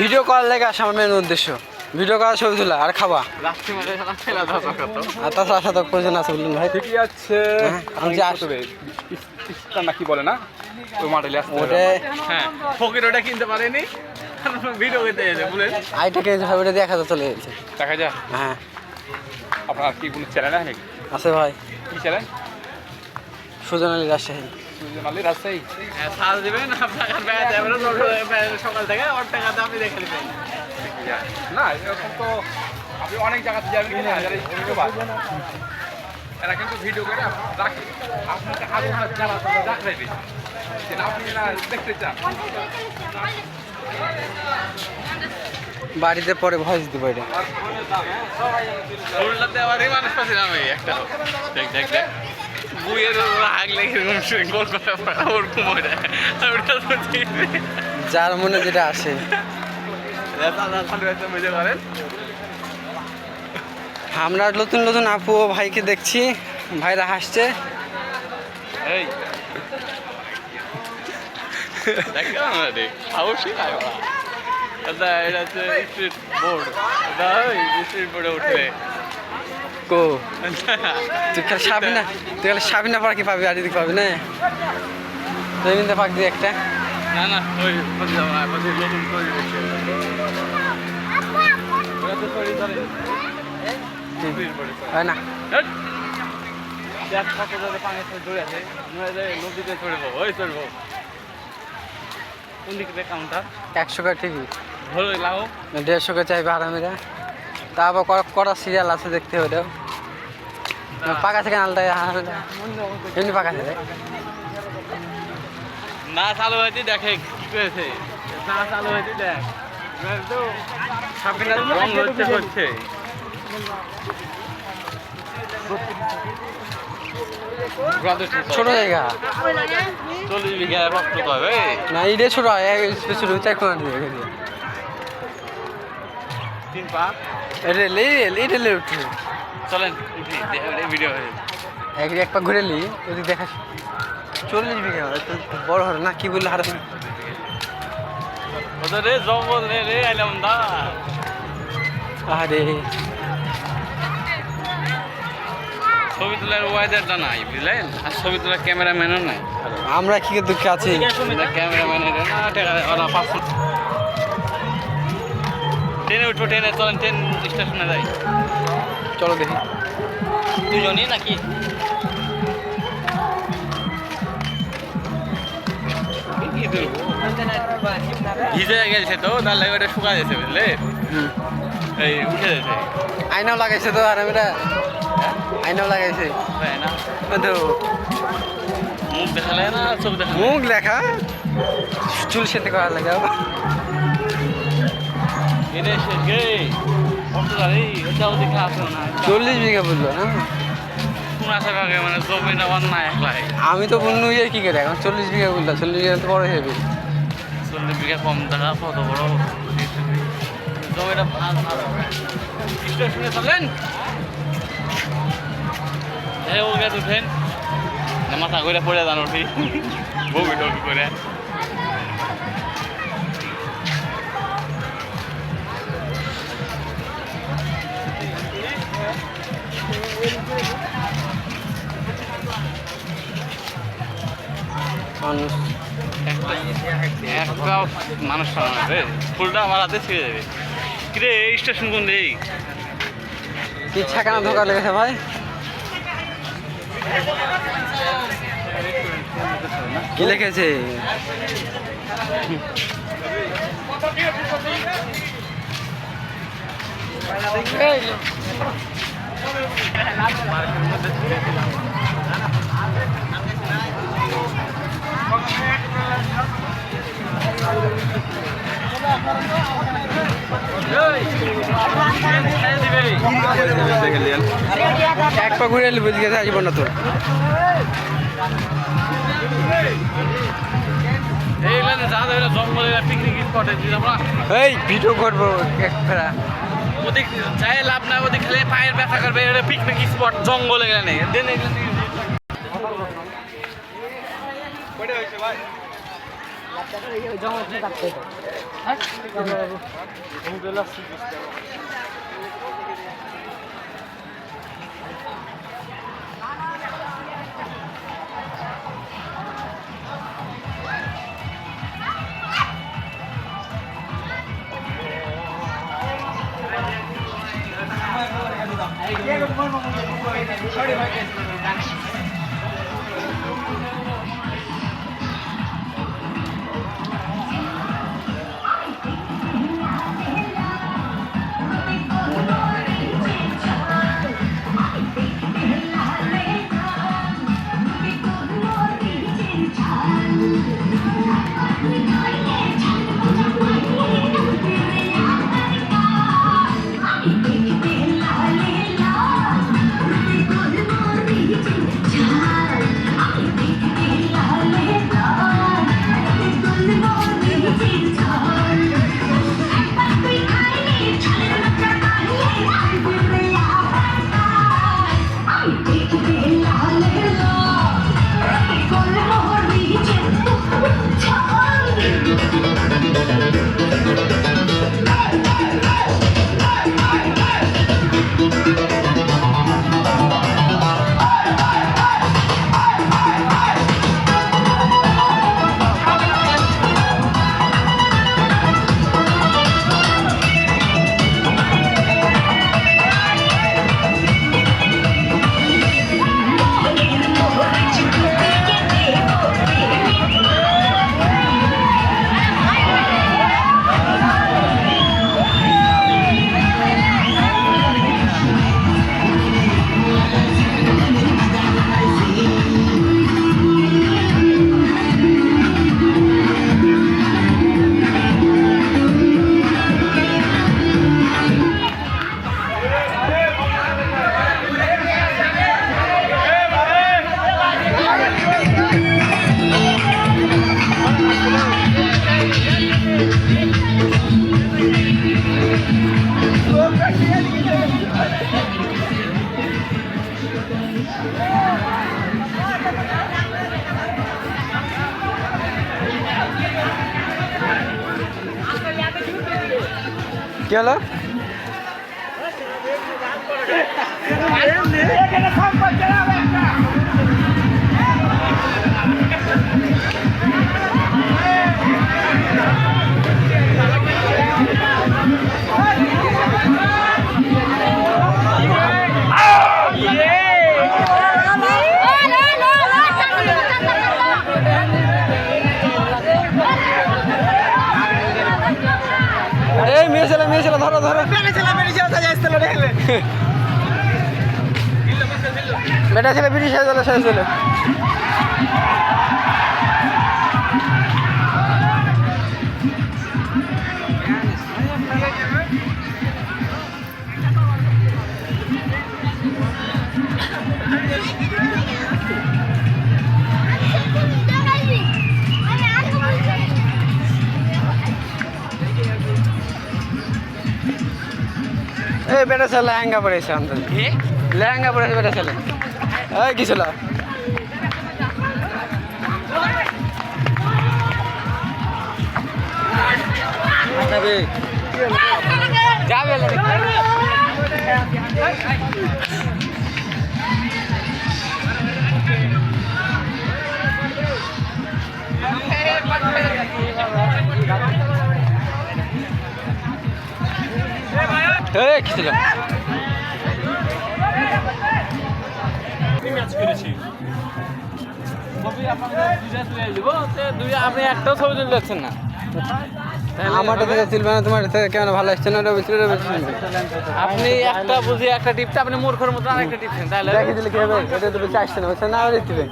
Video করার লেগে আসা আমার মেন উদ্দেশ্য। ভিডিও করা ছবি তোলা আর খাওয়া। আর তাছাড়া আসা তো প্রয়োজন আছে বললেন ভাই। ঠিকই আছে। হ্যাঁ, আমি যে আসবে বলে না? ওই মডেলে আসতে ওটা হ্যাঁ ফকির ওটা কিনতে পারেনি। ভিডিও করতে এসে বলে আইটা কিনেছে ভাই ওটা দেখা তো চলে গেছে। দেখা যায় হ্যাঁ। আপনার কি কোনো চ্যানেল আছে নাকি? আছে ভাই। কি চ্যানেল সুজন আলী রাজশাহী। হ্যাঁ না সকাল থেকে ওর টাকাতে আপনি দেখে নেবেন। না এরকম তো আপনি অনেক জায়গাতে যাবেন কিনা যারা ইউটিউবার এরা কিন্তু ভিডিও করে রাখে। আপনাকে আগে যারা রাখবে আপনি না দেখতে চান। বাড়িতে পরে ভয়েস দিব এটা। উল্টাতে মানুষ পাচ্ছিলাম এই একটা। দেখ দেখ দেখ। বুয়ের হাগ লেগে গোল করে পড়া ওরকম ওটা ওটা তো যার মনে যেটা আসে। আমরা নতুন নতুন আপু ও ভাইকে দেখছি। ভাইরা হাসছে। এই। দেখ কেমন রে অবশ্যই এটা হচ্ছে স্ট্রিট বোর্ড। দাদা স্ট্রিট বোর্ডে উঠবে কো। তুই খালি সাবি না তুই খালি সাবি না পাখি পাবি আর এদিকে পাবি না? তুই কিন্তু পাক দিয়ে একটা। না না ওই নতুন হয় না। দিকে একশো টিকিট ভালো দেড়শো করে চাইবে আরামিরা। তা আবার ক- কটা সিরিয়াল আছে দেখতে ওটাও পাকা থেকে আলাদা এমনি পাকা থেকে না চালু হয়েছে দেখে কি করেছে। না চালু হয়েছে দেখ। হচ্ছে ছোট জায়গা। চল্লিশ বিঘা না এটা ছোট হয় ছোট চার কোনা তিন পা। চলেন ভিডিও এক এক পা ঘুরে লি ওদিক দেখা চল্লিশ বিঘা বড় না কি বললে রে জঙ্গল রে রে আইলাম দা আরে। ছবি তোলার ওয়েদারটা নাই বুঝলেন? আর ছবি তোলার ক্যামেরাম্যানও নাই। আমরা কি দুঃখে আছি? ক্যামেরাম্যান ওরা পাঁচশো ট্রেনে উঠবো ট্রেনে চলেন ট্রেন স্টেশনে যাই। চলো দেখি। দুজনই নাকি? ভিজে গেছে তো তার লাগে ওটা শুকা গেছে বুঝলে? এই উঠে গেছে। আয়নাও লাগাইছে তো আরামিরা আয়নাও লাগাইছে। তো মুখ দেখালে না চোখ দেখালে? মুখ লেখা চুল সেতে করার লাগাও চল্লিশ বিঘা বলল না? মানে আমি তো বন্ধু ইয়ে কি করে? এখন চল্লিশ বিঘা বলল চল্লিশ বিঘা তো বড় হেবে চল্লিশ বিঘা কম টাকা কত বড়? জমিটা ভালো চলেন। হ্যাঁ ও গেছে উঠেন। মাথা করে পড়ে যান উঠি। টবি করে। মানুষ একটা মানুষ রে। ফুলটা আমার হাতে ছিঁড়ে যাবে। কিরে এই স্টেশন কোন দিক কি ছাকানা ধোকা লেগেছে ভাই? কি লিখেছে এক পা ঘুরে এলি বুঝে গেছে আসব না তোর এই ভিডিও করব এক ফেরা ওদিক যাই লাভ না ওদিক খেলে পায়ের ব্যথা করবে এটা পিকনিক স্পট জঙ্গলে গেলে। নেই দেন এগুলো কি হলো? মেয়ে ছেলে ধরো ধরো বেটা ছেলে ব্রিটিশ হয়ে গেল শেষ হলো এই বেটা ছেলে লেহেঙ্গা পরেছে অন্তত লেহেঙ্গা পরেছে বেটা ছেলে এই কি ছিল? যাবে এই আপনি একটাও ছবি তুলতে পারছেন না। আমারটা থেকে তুলবে না তোমার থেকে কেমন ভালো আসছে না ওটা বলছিল ওটা বলছিল আপনি একটা বুঝি একটা টিপতে আপনি মূর্খের মতো আরেকটা টিপছেন তাহলে দেখে দিলে কি হবে? এটা তো বলছে আসছে না বলছে না আবার দিবে।